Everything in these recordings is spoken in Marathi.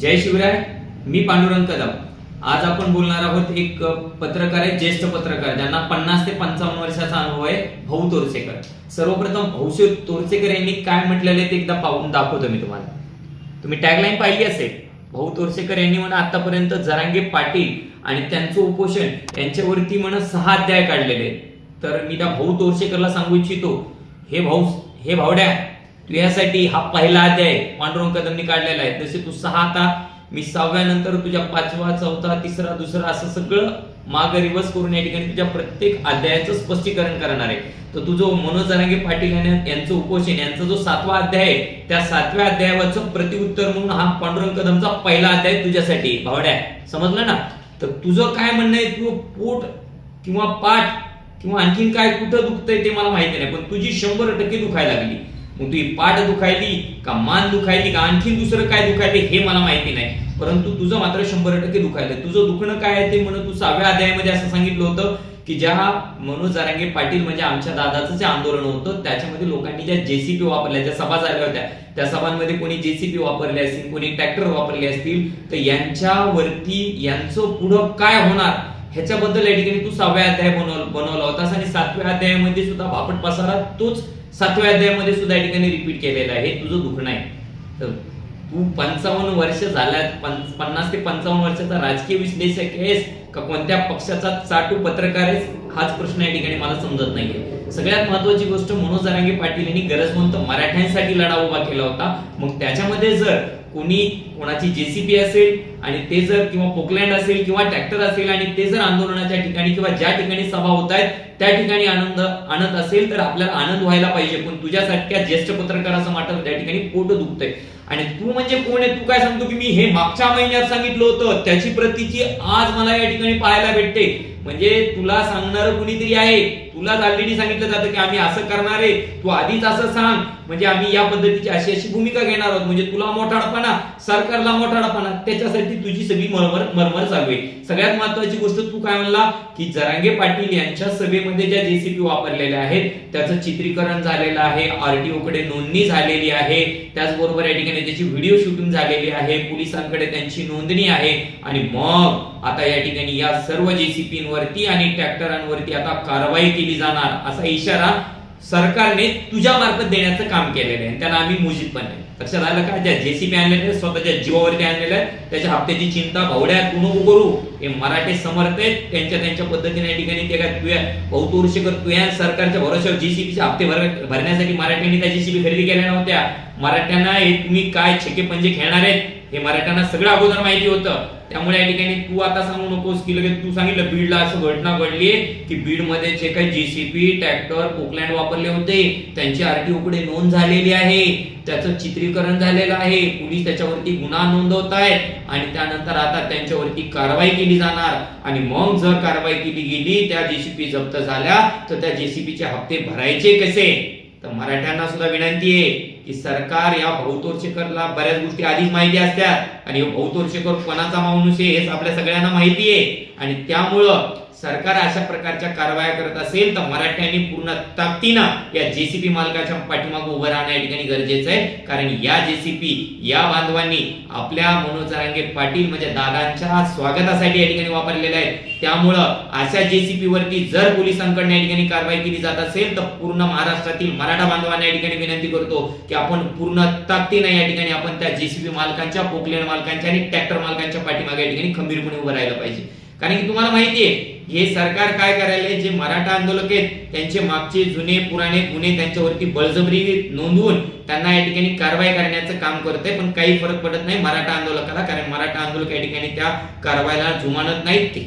जय शिवराय मी पांडुरंग कदम. आज आपण बोलणार आहोत एक पत्रकार आहे ज्येष्ठ पत्रकार ज्यांना पन्नास ते पंचावन्न वर्षाचा अनुभव आहे भाऊ तोरसेकर. सर्वप्रथम भाऊसे तोरसेकर यांनी काय म्हटलेले ते एकदा पाहून दाखवतो मी तुम्हाला. तुम्ही टॅगलाईन पाहिली असेल भाऊ तोरसेकर यांनी म्हणा आतापर्यंत जरांगे पाटील आणि त्यांचं उपोषण यांच्यावरती म्हणा सहा अध्याय काढलेले तर मी त्या भाऊ तोरसेकरला सांगू इच्छितो हे भाऊ हे भावड्या यासाठी हा पहिला अध्याय पांडुरंग कदमनी काढलेला आहे. जसे तू सहा आता मी सहाव्या नंतर तुझ्या पाचवा चौथा तिसरा दुसरा असं सगळं माग रिवर्स करून या ठिकाणी तुझ्या प्रत्येक अध्यायाचं स्पष्टीकरण करणार आहे. तर तू जो मनोज जरांगे पाटील यांचं उपोषण यांचा जो सातवा अध्याय आहे त्या सातव्या अध्यायावरचं प्रतिउत्तर म्हणून हा पांडुरंग कदमचा पहिला अध्याय तुझ्यासाठी भावड्या समजलं ना? तर तुझं काय म्हणणं आहे? तू पोट किंवा पाठ किंवा आणखीन काय कुठं दुखतंय ते मला माहिती नाही पण तुझी शंभर टक्के दुखायला लागली. मग तुझी पाठ दुखायली का मान दुखायली का आणखी दुसरं काय दुखायले हे मला माहिती नाही. परंतु तुझं मात्र शंभर टक्के दुखायलं तुझं दुखणं काय आहे ते म्हणून तू सहाव्या अध्यायामध्ये असं सांगितलं होतं की ज्या मनोज जारांगे पाटील म्हणजे आमच्या दादाचं जे आंदोलन होतं त्याच्यामध्ये लोकांनी ज्या जेसीपी वापरल्या ज्या सभा झाल्या होत्या त्या सभांमध्ये कोणी जेसीपी वापरले असतील कोणी ट्रॅक्टर वापरले असतील तर यांच्यावरती यांचं पुढं काय होणार? ह्याच्याबद्दल या ठिकाणी तू सहाव्या अध्याय बनवला होतास आणि सातव्या अध्यायामध्ये सुद्धा बापट पसारा तोच सातव्या अध्यायामध्ये सुद्धा या ठिकाणी रिपीट केलेलं आहे. हे तुझं दुखणं आहे. तर तू पंचावन्न वर्ष झाल्या पन्नास ते पंचावन्न वर्षाचा राजकीय विश्लेषक आहेस का कोणत्या पक्षाचा चाटू पत्रकार आहेस? हाच प्रश्न या ठिकाणी मला समजत नाहीये. सगळ्यात महत्वाची गोष्ट मनोज जरांगे पाटील यांनी गरज म्हणतो मराठ्यांसाठी लढा उभा केला होता. मग त्याच्यामध्ये जर कोणी कोणाची जेसीपी असेल आणि ते जर किंवा पोकलँड असेल किंवा ट्रॅक्टर असेल आणि ते जर आंदोलनाच्या ठिकाणी किंवा ज्या ठिकाणी सभा होत आहेत त्या ठिकाणी आनंद आणत असेल तर आपल्याला आनंद व्हायला पाहिजे. पण तुझ्यासारख्या ज्येष्ठ पत्रकाराचं वाटत त्या ठिकाणी पोट दुखतंय. आणि तू म्हणजे कोण आहे? तू काय सांगतो की मी हे मागच्या महिन्यात सांगितलं होतं. त्याची प्रतीची आज मला या ठिकाणी पाहायला भेटते. म्हणजे तुला सांगणार कुणीतरी आहे. तुलाच ऑलरेडी सांगितलं जातं की आम्ही असं करणार आहे. तू आधीच असं सांग. म्हणजे आम्ही या पद्धतीची अशी अशी भूमिका घेणार आहोत. म्हणजे तुला मोठाडपणा सरकारला मोठाडपणा त्याच्यासाठी तुझी सगळी मरमर मरमर चालू आहे. सगळ्यात महत्वाची गोष्ट तू काय म्हणला? की जरांगे पाटील यांच्या सभेमध्ये ज्या जेसीपी वापरलेल्या आहेत त्याचं चित्रीकरण झालेलं आहे. आरटीओ कडे नोंदणी झालेली आहे. त्याचबरोबर या ठिकाणी त्याची व्हिडिओ शूटिंग झालेली आहे. पोलिसांकडे त्यांची नोंदणी आहे. आणि मग आता या ठिकाणी या सर्व जेसीपीवरती आणि ट्रॅक्टरांवरती आता कारवाई केली जाणार असा इशारा सरकारने तुझ्या मार्फत देण्याचं काम केलेलं आहे. त्याला आम्ही मुजित पण आहे लक्षात आलं का? ज्या जेसीपी आणलेल्या स्वतःच्या जीवावरती आणलेल्या आहेत, त्याच्या हप्त्याची चिंता भावड्या तू उभं करू हे मराठी समर्थ आहेत त्यांच्या त्यांच्या पद्धतीने या ठिकाणी ते काय तुया बहुत कर तुया सरकारच्या भरोश्यावर जेसीबीचे हप्ते भर भरण्यासाठी मराठ्यांनी त्या जेसीबी खरेदी केल्या नव्हत्या. मराठ्यांना हे तुम्ही काय छके पंजे खेळणार आहेत? हे मराठ्यांना सगळं अगोदर माहिती होतं. त्यामुळे या ठिकाणी तू आता सांगू नकोस की लगेच तू सांगितलं बीडला असं घटना घडली की बीडमध्ये जे काही जेसीपी ट्रॅक्टर पोकलँड वापरले होते त्यांची आरटीओ कडे नोंद झालेली आहे. त्याचं चित्रीकरण झालेलं आहे. पोलीस त्याच्यावरती गुन्हा नोंदवत आहेत आणि त्यानंतर आता त्यांच्यावरती कारवाई केली जाणार. आणि मग जर कारवाई केली गेली त्या जेसीपी जप्त झाल्या तर त्या जेसीपीचे हप्ते भरायचे कसे? तर मराठ्यांना सुद्धा विनंती आहे. की सरकार या भौतोरशेकरला बऱ्याच गोष्टी आधीच माहिती असतात. आणि भौतोरशेकर कोणाचा माणूस आहे हेच आपल्या सगळ्यांना माहिती आहे. आणि त्यामुळं सरकार अशा प्रकारच्या कारवाया करत असेल तर मराठ्यांनी पूर्ण ताकदीनं या जेसीपी मालकाच्या पाठीमागे उभं राहणं या ठिकाणी गरजेचं आहे. कारण या जेसीपी या बांधवांनी आपल्या मनोज रांगे पाटील म्हणजे दादांच्या स्वागतासाठी या ठिकाणी वापरलेल्या आहेत त्यामुळं अशा जेसीपी वरती जर पोलिसांकडून या ठिकाणी कारवाई केली जात असेल तर पूर्ण महाराष्ट्रातील मराठा बांधवांना या ठिकाणी विनंती करतो की आपण पूर्ण ताकदीनं या ठिकाणी आपण त्या जेसीबी मालकांच्या पोकलेन मालकांच्या आणि ट्रॅक्टर मालकांच्या पाठीमागे या ठिकाणी खंबीरपणे उभं राहिलं पाहिजे. कारण की तुम्हाला माहिती आहे हे सरकार काय करायला जे मराठा आंदोलक आहेत त्यांचे मागचे जुने पुराणे गुन्हे त्यांच्यावरती बळजबरी नोंदवून त्यांना या ठिकाणी कारवाई करण्याचं काम करते पण काही फरक पडत नाही मराठा आंदोलकाला कारण मराठा आंदोलक या ठिकाणी त्या कारवाईला जुमानत नाहीत ते.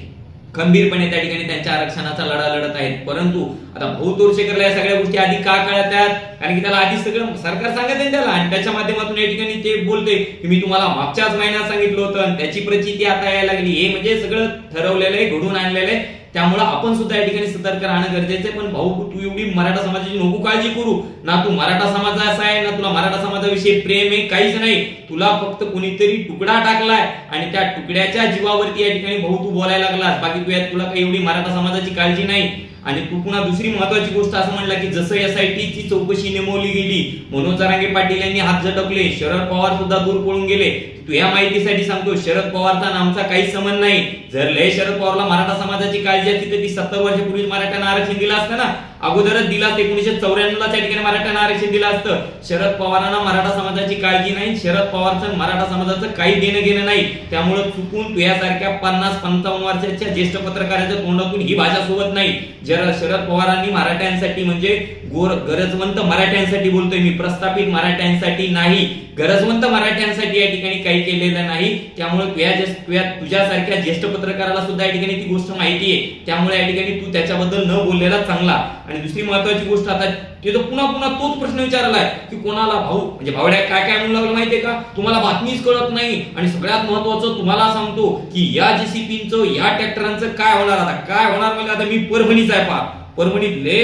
खंबीरपणे त्या ठिकाणी त्यांच्या आरक्षणाचा लढा लढत आहेत. परंतु आता भाऊ तोरशेकरला या सगळ्या गोष्टी आधी का कळत आहेत? कारण की त्याला आधी सगळं सरकार सांगत आहे त्याला. आणि त्याच्या माध्यमातून या ठिकाणी ते बोलते की मी तुम्हाला मागच्याच महिन्यात सांगितलं होतं आणि त्याची प्रचिती आता यायला लागली. हे म्हणजे सगळं ठरवलेलं आहे घडून आणलेलं आहे. त्यामुळे आपण सुद्धा या ठिकाणी सतर्क राहणं गरजेचं आहे. पण भाऊ तू एवढी मराठा समाजाची नको काळजी करू. ना तू मराठा समाजाचा आहे ना तुला मराठा समाजाविषयी प्रेम आहे काहीच नाही. तुला फक्त कुणीतरी तुकडा टाकलाय आणि त्या तुकड्याच्या जीवावरती या ठिकाणी भाऊ तू बोलायला लागलास. बाकी तू यात तुला काही एवढी मराठा समाजाची काळजी नाही. आणि तू पुन्हा दुसरी महत्वाची गोष्ट असं म्हणला की जसं एस आय ची चौकशी नेमवली गेली मनोज जरांगे पाटील यांनी हात झटकले शरद पवार सुद्धा दूर पळून गेले. तू या माहितीसाठी सांगतो शरद पवारचा आणि आमचा काहीच संबंध नाही. जर लय शरद पवारला मराठा समाजाची काळजी असती तर ती सत्तर वर्षापूर्वी मराठ्यांना आरक्षण दिलं असतं ना. अगोदरच दिला एकोणीशे चौऱ्याण्णवला त्या ठिकाणी मराठ्यांना आरक्षण दिलं असतं. शरद पवारांना मराठा समाजाची काळजी नाही शरद पवारचं मराठा समाजाचं काही देणं घेणं नाही. त्यामुळे चुकून तुझ्यासारख्या पन्नास पंचावन्न वर्षाच्या ज्येष्ठ पत्रकाराच्या तोंडातून ही भाषा सोबत नाही. जर शरद पवारांनी मराठ्यांसाठी म्हणजे गोर गरजवंत मराठ्यांसाठी बोलतोय मी प्रस्थापित मराठ्यांसाठी नाही. गरजवंत मराठ्यांसाठी या ठिकाणी काही केलेलं नाही. त्यामुळे तुझ्या तुझ्या तुझ्यासारख्या ज्येष्ठ पत्रकाराला सुद्धा या ठिकाणी ती गोष्ट माहिती आहे त्यामुळे या ठिकाणी तू त्याच्याबद्दल न बोललेला चांगला. आणि दुसरी महत्वाची गोष्ट आता तिथं पुन्हा पुन्हा तोच प्रश्न विचारलाय की कोणाला भाऊ? म्हणजे भावड्या काय काय म्हणू लागलं माहितीये का? तुम्हाला बातमीच कळत नाही. आणि सगळ्यात महत्वाचं तुम्हाला सांगतो की या जेसीपीचं या ट्रॅक्टरांचं काय होणार आता? काय होणार म्हणजे आता मी परभणीच आहे पा परभणीत ले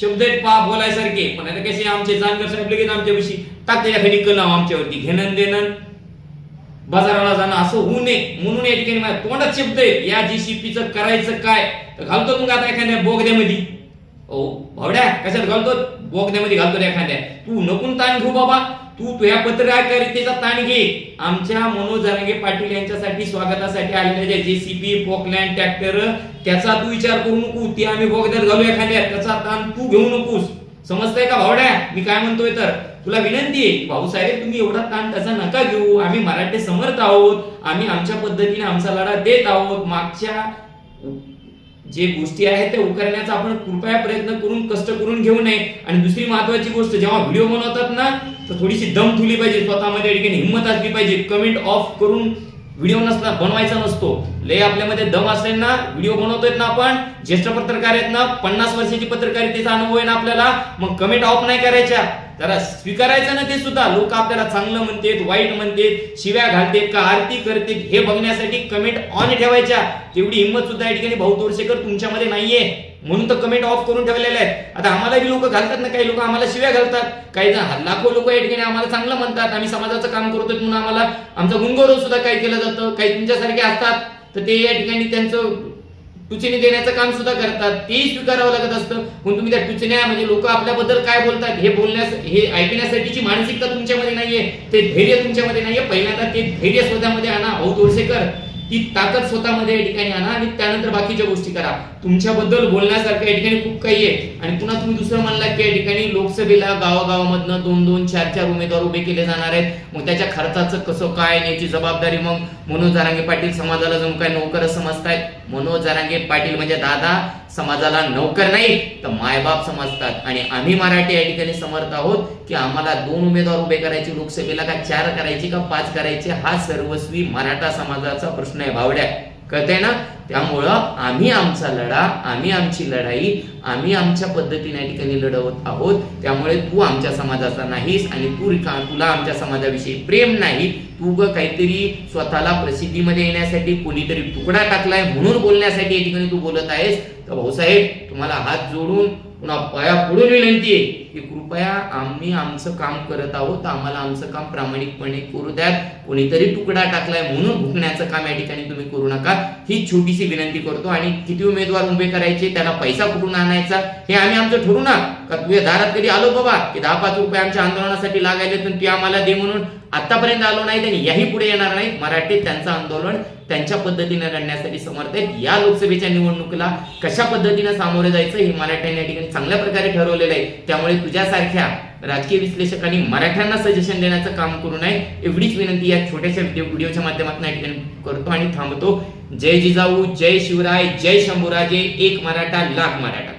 शब्द आहेत पा बोलायसारखे. पण आता कसे आमचे जानकर साहेब लगेच आमच्याविषयी टाक त्याच्याखाली आमच्यावरती. घेणं देणं बाजाराला जाणं असं होऊ नये. म्हणून या ठिकाणी माझ्या तोंडात शब्द आहेत. या जीसीपीचं करायचं काय? तर घालतो मग आता एखाद्या बोगद्यामध्ये. ओ भावड्या कशात घालतो बोगद्यामध्ये घालतो एखाद्या. तू नकून ताण घेऊ बाबा. तू तुझ्या पत्रकारितेचा ताण घे. आमच्या मनोज जरांगे पाटील यांच्यासाठी स्वागतासाठी आलेल्या ज्या जेसीपी पोकलँड ट्रॅक्टर त्याचा तू विचार करू नको ती आम्ही बोगद्यात घालू एखाद्या. त्याचा ताण तू घेऊ नकोस. समजतंय का भावड्या? मी काय म्हणतोय तर तुला विनंती आहे भाऊसाहेब तुम्ही एवढा ताण त्याचा नका घेऊ. आम्ही मराठी समर्थ आहोत. आम्ही आमच्या पद्धतीने आमचा लढा देत आहोत. मागच्या जे गोष्टी आहेत त्या उकरण्याचा आपण कृपया प्रयत्न करून कष्ट करून घेऊ नये. आणि दुसरी महत्वाची गोष्ट जेव्हा व्हिडिओ बनवतात ना तर थोडीशी दम ठुली पाहिजे स्वतःमध्ये ठिकाणी हिंमत असली पाहिजे. कमेंट ऑफ करून व्हिडिओ नसला बनवायचा नसतो. लय आपल्यामध्ये दम असेल ना व्हिडिओ बनवतोय ना आपण ज्येष्ठ पत्रकार आहेत ना पन्नास वर्षाची पत्रकारितेचा अनुभव आहे ना आपल्याला मग कमेंट ऑफ नाही करायच्या. जरा स्वीकारायचं ना ते सुद्धा. लोक आपल्याला चांगलं म्हणतात वाईट म्हणतात शिव्या घालतात का आरती करतात हे बघण्यासाठी कमेंट ऑन ठेवायच्या. तेवढी हिंमत सुद्धा या ठिकाणी भाऊ तोडसेकर तुमच्यामध्ये नाहीये. म्हणून तर कमेंट ऑफ करून ठेवलेले आहेत. आता आम्हाला बी लोक घालतात ना काही लोक आम्हाला शिव्या घालतात. काही जण लाखो लोक या ठिकाणी आम्हाला चांगलं म्हणतात. आम्ही समाजाचं काम करतोय म्हणून आम्हाला आमचा गुणगौरव सुद्धा काही केलं जातं. काही तुमच्यासारखे असतात तर ते या ठिकाणी त्यांचं टुचणी देण्याचं काम सुद्धा करतात. तेही स्वीकारावं लागत असतं. पण तुम्ही त्या टुचण्या म्हणजे लोक आपल्याबद्दल काय बोलतात हे बोलण्यास हे ऐकण्यासाठीची मानसिकता तुमच्यामध्ये नाहीये ते धैर्य तुमच्यामध्ये नाहीये. पहिल्यांदा ते धैर्य स्वतःमध्ये आणा. औ तोडसेकर ती ताकद स्वतःमध्ये या ठिकाणी आणा आणि त्यानंतर बाकीच्या गोष्टी करा. तुमच्याबद्दल बोलण्यासारखं या ठिकाणी खूप काही आहे. आणि पुन्हा तुम्ही दुसरं म्हणला की या ठिकाणी लोकसभेला गावागावामधनं दोन दोन चार चार उमेदवार उभे केले जाणार आहेत. मग त्याच्या खर्चाचं कसं काय याची जबाबदारी मग मनोज जारांगे पाटील समाजाला जणू काय नोकर समजतायत? मनोज जारांगे पाटील म्हणजे दादा समाजाला नोकर नाही तर मायबाप समजतात. आणि आम्ही मराठी या ठिकाणी समर्थ आहोत की आम्हाला दोन उमेदवार उभे करायचे लोकसभेला का चार करायचे का पाच करायचे हा सर्वस्वी मराठा समाजाचा प्रश्न आहे भावड्या. कळतंय ना? त्यामुळं आम्ही आमचा लढा आम्ही आमची लढाई आम्ही आमच्या पद्धतीने या ठिकाणी लढवत आहोत. त्यामुळे तू आमच्या समाजाचा नाहीस आणि तू रिका तुला आमच्या समाजाविषयी प्रेम नाही. तू ग काहीतरी स्वतःला प्रसिद्धीमध्ये येण्यासाठी कोणीतरी तुकडा टाकलाय म्हणून बोलण्यासाठी या ठिकाणी तू बोलत आहेस. तर भाऊसाहेब तुम्हाला हात जोडून पुन्हा पाया पडून विनंती आहे. की कृपया आम्ही आमचं काम करत आहोत. आम्हाला आमचं काम प्रामाणिकपणे करू द्यात. कोणीतरी तुकडा टाकलाय म्हणून भुकण्याचं काम या ठिकाणी तुम्ही करू नका. ही छोटीशी विनंती करतो आणि किती उमेदवार उभे करायचे त्याला पैसा कुठून आणायचा हे आम्ही आमचं ठरवू ना? का तुझ्या दारात कधी आलो बाबा? की दहा पाच रुपये आमच्या आंदोलनासाठी लागायले तर ती आम्हाला दे म्हणून आतापर्यंत आलो नाही आणि याही पुढे येणार नाही मराठीत त्यांचं आंदोलन त्यांच्या पद्धतीने लढण्यासाठी समर्थ आहेत. या लोकसभेच्या निवडणुकीला कशा पद्धतीने सामोरे जायचं हे मराठ्यांनी या ठिकाणी चांगल्या प्रकारे ठरवलेलं आहे. त्यामुळे तुझ्यासारख्या राजकीय विश्लेषकांनी मराठ्यांना सजेशन देण्याचं काम करू नये एवढीच विनंती या छोट्याशा व्हिडिओच्या माध्यमातून या ठिकाणी करतो आणि थांबतो. जय जिजाऊ जय शिवराय जय शंभूराजे एक मराठा लाख मराठा.